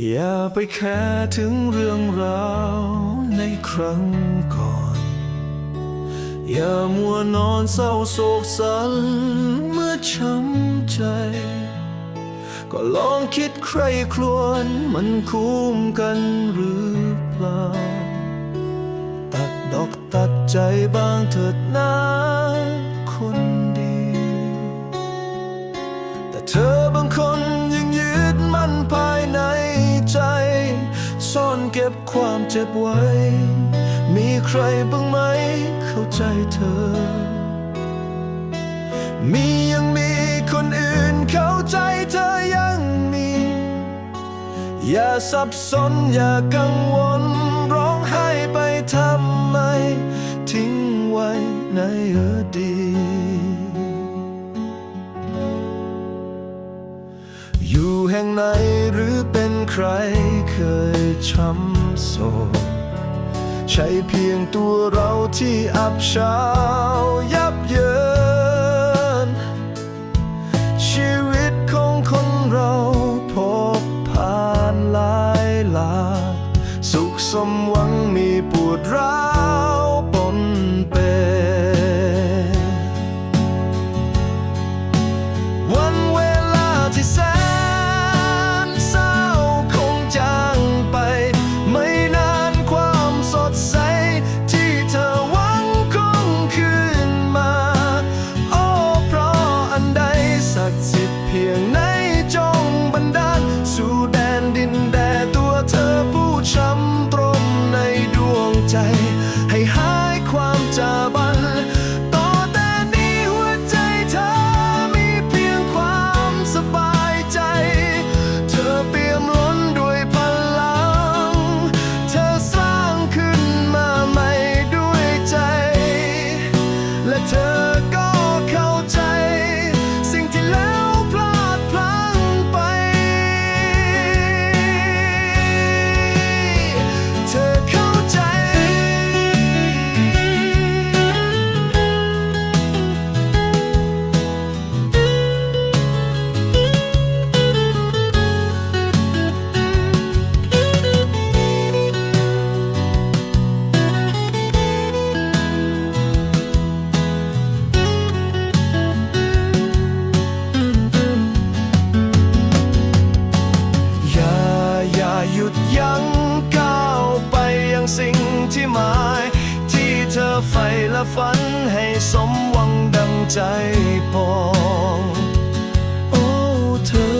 อย่าไปแค่ถึงเรื่องราวในครั้งก่อน อย่ามัวนอนเศร้าโศกสันเมื่อช้ำใจ ก็ลองคิดใครครวญมันคุ้มกันหรือเปล่า ตัดดอกตัดใจบ้างเถิดนะ ความเจ็บไว้ มีใครบ้างไหมเข้าใจเธอ มียังมีคนอื่นเข้าใจเธอยังมี อย่าสับสนอย่ากังวล ร้องไห้ไปทำไม ทิ้งไว้ในอดีตอยู่แห่งไหนหรือเป็น ใครเคยช้ำโศกใช่เพียงตัวเราที่อับเฉายับเยิน ชีวิตของคนเราพบผ่านหลายหลากสุขสมหวัง ใฝ่และฝันให้สมหวังดังใจปองโอ้เธอ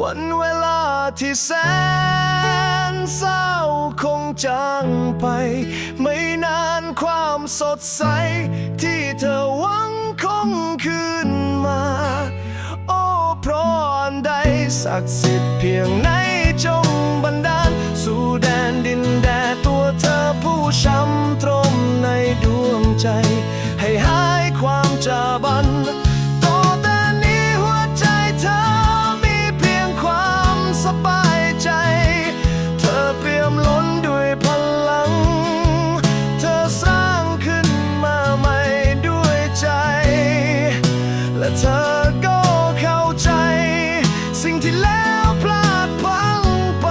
วันเวลาที่แสนเศร้าคงจางไป ไม่นานความสดใส ที่เธอหวังคงคืนมา โอ้เพราะอันใดศักดิ์สิทธิ์เพียงไหนจงบันดา ที่แล้วพลาดพลังไป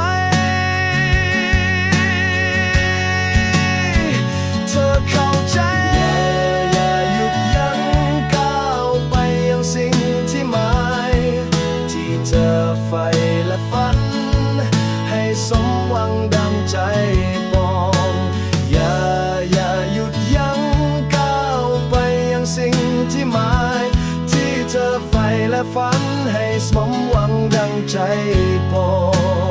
เธอเข้าใจ อย่าหยุดยั้งก้าวไปยังสิ่งที่หมาย ที่เธอใฝ่และฝัน ให้สมหวังดังใจปองอย่าอย่าหยุดยั้งก้าวไปยังสิ่งที่หมาย ที่เธอใฝ่และฝันให้สมหวัง ดังใจปอง